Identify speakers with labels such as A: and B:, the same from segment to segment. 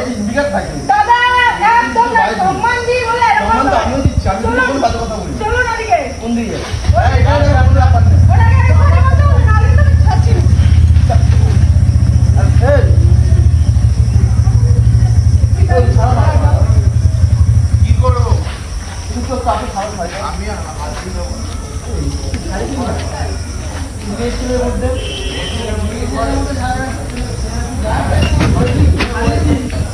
A: একটা ইন্ডিকেট থাকে
B: দাদা একদম না সম্মান দিই বলে এরকম
A: সম্মান তো আমিও দিচ্ছি আমি। কোনো বাজে কথা বলি
B: চলুন ওদিকে
A: কোন দিকে এই, এখানে কোনো ব্যাপার নেই
B: ওটাকে কথা বলতে হবে, নাহলে তো আমি না।
A: আর এই, এই, ছাড়ো না, ছাড়ো না।
C: কি করব
A: তুমি তো কাউকে ছাড়ো ভাই।
C: আমি হাত দিতে
A: গাড়ি কি না? ইন্ডিকেট স্কুলের মধ্যে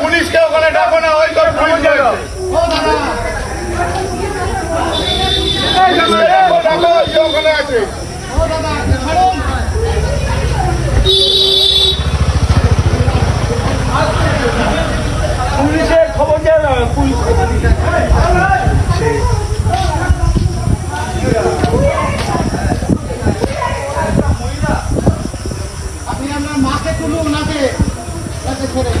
C: পুলিশকে ওখানে ডাকো না ওই তো পুলিশ ডাকো ওখানে আছে
D: ও দাদা আপনি ছাড়ুন
A: পুলিশের খবর দেয় না পুলিশ
D: আপনি আপনার মাকে তুলুন নাকে যাতে ছেড়ে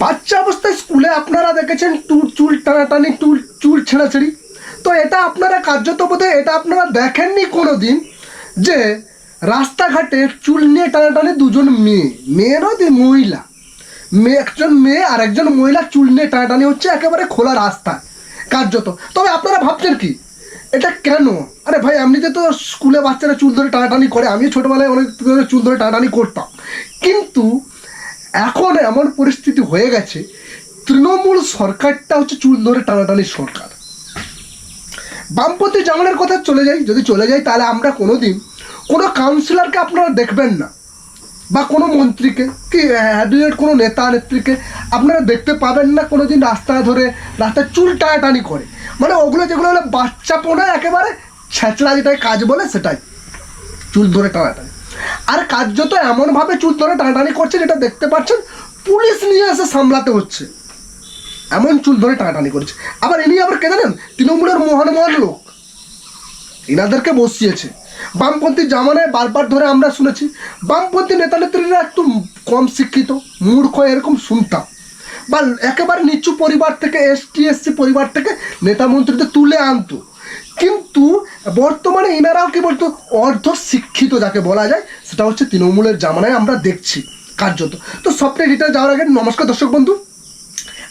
E: বাচ্চা অবস্থায় স্কুলে আপনারা দেখেছেন টুল চুল টানাটানি টুল চুল ছেঁড়াছেড়ি। তো এটা আপনারা কার্যত বোধে এটা আপনারা দেখেননি কোনো দিন যে রাস্তাঘাটে চুল নিয়ে টানাটানি দুজন মেয়ে। মেয়েরও দি মহিলা। মেয়ে একজন মেয়ে আর একজন মহিলা চুল নিয়ে টানাটানি হচ্ছে একেবারে খোলা রাস্তায় কার্যত। তবে আপনারা ভাবছেন কি? এটা কেন? আরে ভাই, এমনিতে তো স্কুলে বাচ্চারা চুল ধরে টানাটানি করে। আমি ছোটোবেলায় অনেক ধরে চুল ধরে টানাটানি করতাম। কিন্তু এখন এমন পরিস্থিতি হয়ে গেছে তৃণমূল সরকারটা হচ্ছে চুল ধরে টানাটানি সরকার। বামপন্থী জামানের কথা চলে যাই, যদি চলে যাই, তাহলে আমরা কোনোদিন কোনো কাউন্সিলরকে আপনারা দেখবেন না, বা কোনো মন্ত্রীকে, কি অ্যাডুয়েট কোনো নেতা, নেত্রীকে আপনারা দেখতে পাবেন না কোনো দিন রাস্তায় ধরে, রাস্তায় চুল টানাটানি করে। মানে ওগুলো যেগুলো হলো বাচ্চা পোনা, একেবারে ছেঁচড়া যেটাই কাজ বলে সেটাই, চুল ধরে টানাটানি। আর কার্যত এমনভাবে চুল ধরে টানাটানি করছে, যেটা দেখতে পাচ্ছেন, পুলিশ নিয়ে এসে সামলাতে হচ্ছে। এমন চুল ধরে টানাটানি করেছে। আবার ইনি আবার কে জানেন? তৃণমূলের মহান মহান লোক। এনাদেরকে বসিয়েছে। বামপন্থী জামানায় বারবার ধরে আমরা শুনেছি, বামপন্থী নেতা নেত্রীরা একটু কম শিক্ষিত, মূর্খ, এরকম শুনতাম বা একেবারে নিচু পরিবার থেকে, এসটি, এসসি পরিবার থেকে নেতা মন্ত্রীদের তুলে আনতো। কিন্তু বর্তমানে এনারাও কি বলতো অর্ধ শিক্ষিত যাকে বলা যায়, সেটা হচ্ছে তৃণমূলের জামানায় আমরা দেখছি কার্যত। তো সবটাই ডিটেল যাওয়ার আগে নমস্কার দর্শক বন্ধু।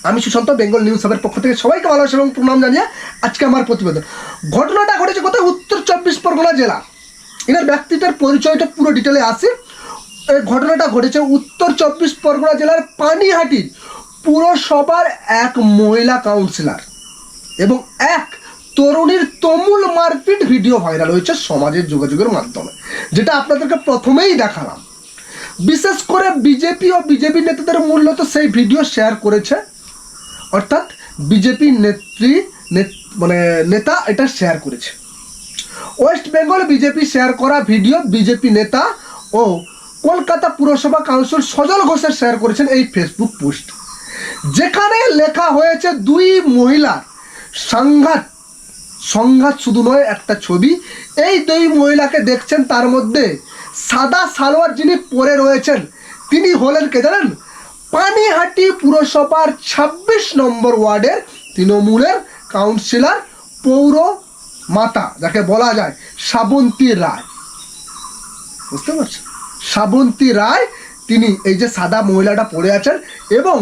E: আমি সুশান্ত, বেঙ্গল নিউজ হাবের পক্ষ থেকে সবাইকে ভালোবাসা এবং প্রণাম জানিয়ে আজকে আমার প্রতিবেদন। ঘটনাটা ঘটেছে কোথায়? উত্তর চব্বিশ পরগনা জেলা। এনার ব্যক্তিটার পরিচয়টা পুরো ডিটেলে আসে এই ঘটনাটা ঘটেছে উত্তর চব্বিশ পরগনা জেলার পানিহাটির পুরসভার এক মহিলা কাউন্সিলর এবং এক তরুণীর তমুল মারপিট ভিডিও ভাইরাল হয়েছে সমাজের যোগাযোগের মাধ্যমে, যেটা আপনাদেরকে প্রথমেই দেখালাম। বিশেষ করে বিজেপি ও বিজেপি নেতাদের মূলত সেই ভিডিও শেয়ার করেছে। অর্থাৎ বিজেপি নেত্রী, নেত- মানে নেতা এটা শেয়ার করেছে। ওয়েস্ট বেঙ্গল বিজেপি শেয়ার করা ভিডিও বিজেপি নেতা ও কলকাতা পুরসভা কাউন্সিল সজল ঘোষের শেয়ার করেছেন এই ফেসবুক পোস্ট যেখানে লেখা হয়েছে, দুই মহিলার সংঘাত সংঘাত শুধু নয়, একটা ছবি। এই দুই মহিলাকে দেখছেন, তার মধ্যে সাদা সালোয়ার যিনি পরে রয়েছেন, তিনি হলেন কে জানেন? পানিহাটি পুরসভার ২৬ নম্বর ওয়ার্ডের তৃণমূলের কাউন্সিলর পৌর মাতা, যাকে বলা যায় শ্রাবন্তী রায়। বুঝতে পারছেন? শ্রাবন্তী রায়, তিনি এই যে সাদা মহিলাটা পড়ে আছেন এবং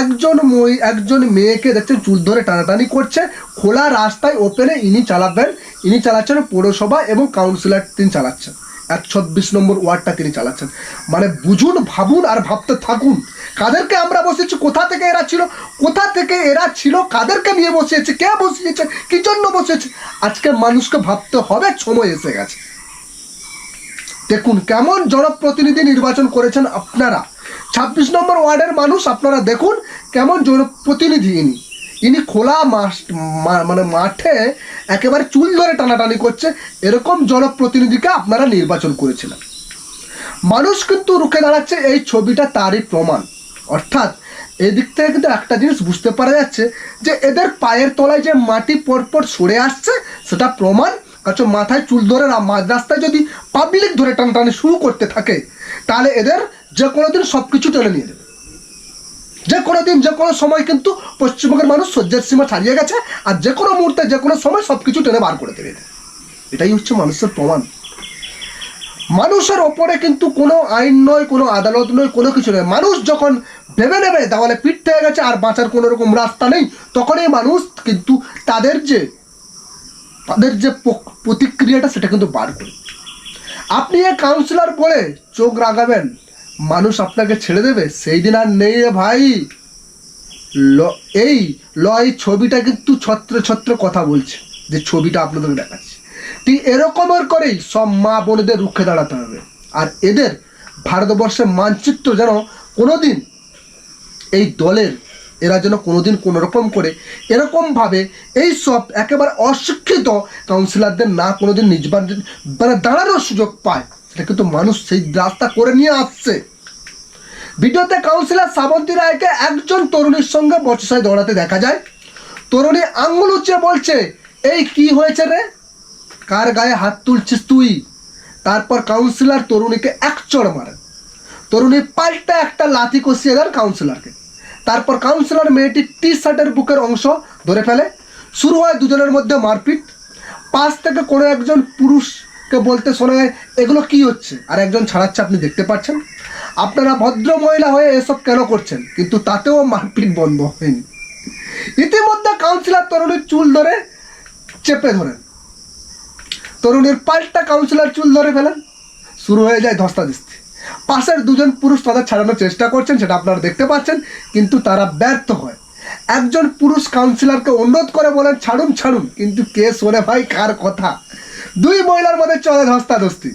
E: একজন মহি একজন মেয়েকে দেখছেন চুল ধরে টানাটানি করছে, খোলা রাস্তায় ওপেনে ইনি চালাবেন, ইনি চালাচ্ছেন পৌরসভা এবং কাউন্সিলর তিনি চালাচ্ছেন। এক ছব্বিশ নম্বর ওয়ার্ডটা তিনি চালাচ্ছেন। মানে বুঝুন, ভাবুন আর ভাবতে থাকুন। কাদেরকে আমরা বসেছি কোথা থেকে এরা ছিল? কোথা থেকে এরা ছিল? কাদেরকে নিয়ে বসিয়েছে? কে বসিয়েছে? কি জন্য বসিয়েছে? আজকে মানুষকে ভাবতে হবে, সময় এসে গেছে। দেখুন, কেমন জনপ্রতিনিধি নির্বাচন করেছেন আপনারা। ছাব্বিশ নম্বর ওয়ার্ডের মানুষ, আপনারা দেখুন, কেমন জনপ্রতিনিধি ইনি। ইনি খোলা মানে মাঠে একেবারে চুল ধরে টানাটানি করছে, এরকম জনপ্রতিনিধিকে আপনারা নির্বাচন করেছিলেন। মানুষ কিন্তু রুখে দাঁড়াচ্ছে এই ছবিটা তারই প্রমাণ। অর্থাৎ এদিক থেকে কিন্তু একটা জিনিস বুঝতে পারা যাচ্ছে যে এদের পায়ের তলায় যে মাটি পরপর সরে আসছে, সেটা প্রমাণ। কাছে মাথায় চুল ধরে মাঝ রাস্তায় যদি পাবলিক ধরে টানটানি শুরু করতে থাকে, তাহলে এদের যে কোনো দিন সব কিছু টেনে নিয়ে দেবে যে কোনো দিন, যে কোনো সময় কিন্তু পশ্চিমবঙ্গের মানুষ সহ্যের সীমা ছাড়িয়ে গেছে আর যে কোনো মুহূর্তে, যে কোনো সময় সব কিছু টেনে বার করে দেবে। এটাই হচ্ছে মানুষের প্রমাণ। মানুষের ওপরে কিন্তু কোনো আইন নয়, কোনো আদালত নয়, কোনো কিছু নয়। মানুষ যখন ভেবে নেবে, তাহলে পিঠ থেকে গেছে আর বাঁচার কোনো রকম রাস্তা নেই, তখনই মানুষ কিন্তু তাদের যে তাদের যে প্রতিক্রিয়াটা সেটা কিন্তু বার করে। আপনি এ কাউন্সিলর বলে চোখ রাগাবেন মানুষ আপনাকে ছেড়ে দেবে? সেই দিন আর নেই রে ভাই। ল, এই ল, এই ছবিটা কিন্তু ছত্র ছত্র কথা বলছে। যে ছবিটা আপনাদের দেখাচ্ছি। ঠিক এরকমের করেই সব মা বোনেদের রুখে দাঁড়াতে হবে। আর এদের ভারতবর্ষের মানচিত্র যেন কোনোদিন এই দলের, এরা যেন কোনোদিন কোনো রকম করে এরকমভাবে এই সব একেবারে অশিক্ষিত কাউন্সিলরদের না কোনোদিন নিজবার মানে দাঁড়ানোর সুযোগ পায়। সেটা কিন্তু মানুষ সেই রাস্তা করে নিয়ে আসছে। ভিডিওতে কাউন্সিলর শ্রাবন্তী রায়কে একজন তরুণীর সঙ্গে বচসায় দৌড়াতে দেখা যায়। তরুণী আঙুল উঁচিয়ে বলছে, এই কি হয়েছে রে? কার গায়ে হাত তুলছিস তুই? তারপর কাউন্সিলর তরুণীকে এক চড় মারে। তরুণী পাল্টা একটা লাথি কষিয়ে দেন কাউন্সিলরকে তারপর কাউন্সিলর মেয়েটির টি শার্টের বুকের অংশ ধরে ফেলে। শুরু হয় দুজনের মধ্যে মারপিট। পাশ থেকে কোনো একজন পুরুষকে বলতে শোনা যায়, এগুলো কি হচ্ছে? আর একজন ছাড়াচ্ছে, আপনি দেখতে পাচ্ছেন। আপনারা ভদ্র মহিলা হয়ে এসব কেন করছেন? কিন্তু তাতেও মারপিট বন্ধ হয়নি। ইতিমধ্যে কাউন্সিলর তরুণীর চুল ধরে চেপে ধরেন। তরুণীর পাল্টা কাউন্সিলর চুল ধরে ফেলেন। শুরু হয়ে যায় ধস্তা ধস্তাধস্তি। পাশের দুজন পুরুষ তাদের ছাড়ানোর চেষ্টা করছেন, সেটা আপনারা দেখতে পাচ্ছেন, কিন্তু তারা ব্যর্থ হয়। একজন পুরুষ কাউন্সিলরকে অনুরোধ করে বলেন, ছাড়ুন ছাড়ুন। কিন্তু কে শোনে ভাই, কার কথা? দুই মহিলার মধ্যে চলে ধস্তাধস্তি।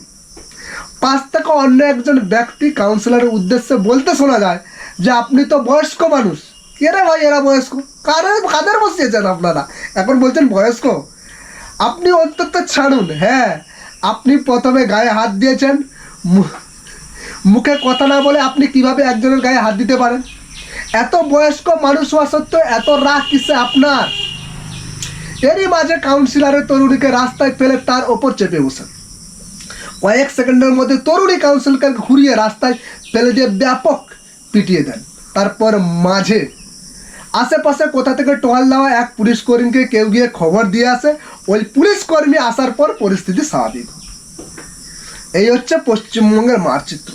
E: পাশ থেকে অন্য একজন ব্যক্তি কাউন্সিলরের উদ্দেশ্যে বলতে শোনা যায় যে, আপনি তো বয়স্ক মানুষ। কে রে ভাই, এরা বয়স্ক? কারে, কাদের বসিয়েছেন আপনারা? এখন বলছেন বয়স্ক। আপনি অন্তত ছাড়ুন। হ্যাঁ আপনি প্রথমে গায়ে হাত দিয়েছেন। মুখে কথা না বলে আপনি কীভাবে একজনের গায়ে হাত দিতে পারেন? এত বয়স্ক মানুষ হওয়া সত্ত্বেও এত রাগ কিসে আপনার? এরই মাঝে কাউন্সিলরের তরুণীকে রাস্তায় ফেলে তার ওপর চেপে বসেন কয়েক সেকেন্ডের মধ্যে তরুণী কাউন্সিলকে ঘুরিয়ে রাস্তায় ফেলে দিয়ে ব্যাপক পিটিয়ে দেন। তারপর মাঝে আশেপাশে কোথা থেকে টহল দেওয়া এক পুলিশ কর্মীকে কেউ গিয়ে খবর দিয়ে আসে, ওই পুলিশ কর্মী আসার পর পরিস্থিতি স্বাভাবিক। এই হচ্ছে পশ্চিমবঙ্গের মারচিত্র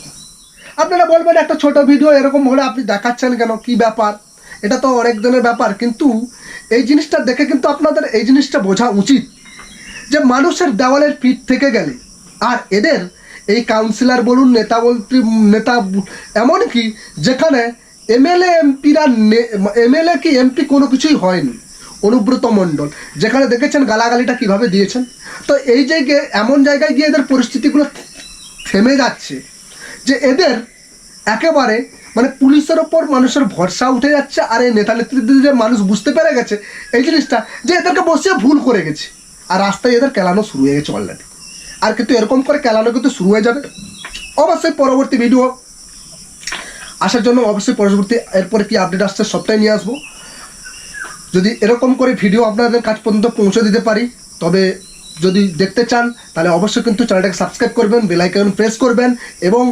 E: আপনারা বলবেন, একটা ছোট ভিডিও এরকম হলে আপনি দেখাচ্ছেন কেন? কি ব্যাপার? এটা তো অনেক দিনের ব্যাপার, কিন্তু এই জিনিসটা দেখে কিন্তু আপনাদের এই জিনিসটা বোঝা উচিত যে মানুষের দেওয়ালের পিঠ থেকে গেলে, আর এদের এই কাউন্সিলর বলুন, নেতা মন্ত্রী নেতা এমনকি যেখানে এমএলএ, এমপিরা এমএলএ কি এমপি কোনো কিছুই হয়নি, অনুব্রত মণ্ডল, যেখানে দেখেছেন গালাগালিটা কীভাবে দিয়েছেন, তো এই জায়গায়, এমন জায়গায় গিয়ে এদের পরিস্থিতিগুলো থেমে যাচ্ছে যে এদের একেবারে মানে পুলিশের ওপর মানুষের ভরসা উঠে যাচ্ছে, আর এই নেতা যে মানুষ বুঝতে পেরে গেছে, এই জিনিসটা যে এদেরকে বসিয়ে ভুল করে গেছে। আর রাস্তায় এদের কেলানো শুরু হয়ে গেছে অলরেডি আর কিন্তু এরকম করে কেলানো কিন্তু শুরু হয়ে যাবে। অবশ্যই পরবর্তী ভিডিও আসার জন্য অবশ্যই পরবর্তী এরপরে কি আপডেট আসছে সবটাই নিয়ে আসব। যদি এরকম করে ভিডিও আপনাদের কাছ পর্যন্ত পৌঁছে দিতে পারি, তবে যদি দেখতে চান, তাহলে অবশ্যই কিন্তু চ্যানেলটাকে সাবস্ক্রাইব করবেন বেল আইকন প্রেস করবেন, এবং